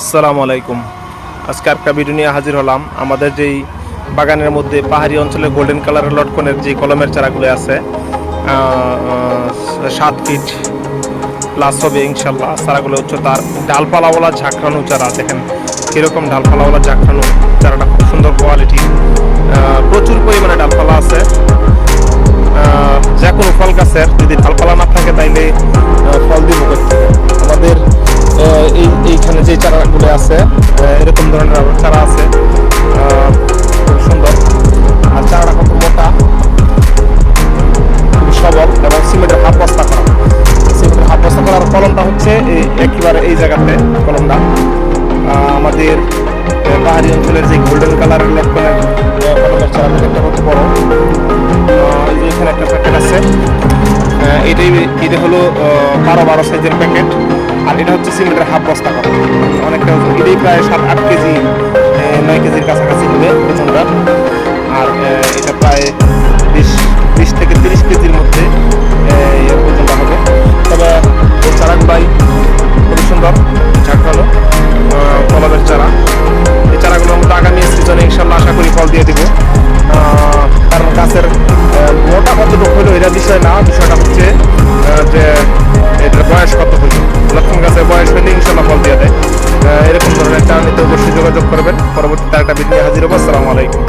আসসালামু আলাইকুম। আজকে একটা ভিডিও নিয়ে হাজির হলাম। আমাদের যেই বাগানের মধ্যে পাহাড়ি অঞ্চলে গোল্ডেন কালারের লটকনের যে কলমের চারাগুলো আছে সাত ফিট প্লাস হবে ইনশাল্লাহ চারাগুলো হচ্ছে তার ডালপালাওয়ালা ঝাঁকড়ানো চারা। দেখেন কীরকম ডালপালাওয়ালা ঝাঁকড়ানো চারাটা, খুব সুন্দর কোয়ালিটি প্রচুর পরিমাণে ডালপালা আছে। যে কোনো ফল গাছের যদি ডালপালা না থাকে, তাইলে চারাগুলো আছে এরকম ধরনের চারা আছে। খুব সুন্দর। আর চারাটা কত মোটা? খুব সবল এবং সিমেন্টের হাফ বস্তা করা। সিমেন্টের হাফ বস্তা করার কলমটা হচ্ছে এই একেবারে এই জায়গাতে কলমটা আমাদের পাহাড়ি অঞ্চলের যে গোল্ডেন কালারের লক্ষণের কলমের চারা প্যাকেটটা কত বড়। এখানে একটা এটা হলো বারো বারো সাইজের প্যাকেট। আর এটা হচ্ছে সিমেন্টের হাফ বস্তা করা। অনেকটা এটাই প্রায় সাত, আট কেজি নয় কেজির কাছাকাছি হবে ওজনটা। আর এটা প্রায় বিশ বিশ থেকে তিরিশ কেজির মধ্যে ওজনটা হবে। তবে এই চারাগুলাই খুবই সুন্দর ঝাঁকানো কলমের চারা। এই চারাগুলোর মধ্যে আগামী সিজনে ইনশাল্লাহ আশা করি ফল দিয়ে দিব। কারণ গাছের মোটা কতটুকু হইল এটা বিষয় না, বিষয়টা হচ্ছে যে এটার বয়স কত হইল লক্ষণ গাছের বয়স হইলে ইনশাল্লাহ ফল দিয়ে দেয়। এরকম ধরনের একটা নিতে অবশ্যই যোগাযোগ করবেন। পরবর্তীতে একটা বিদ্যা হাজির হব। আসসালামু আলাইকুম।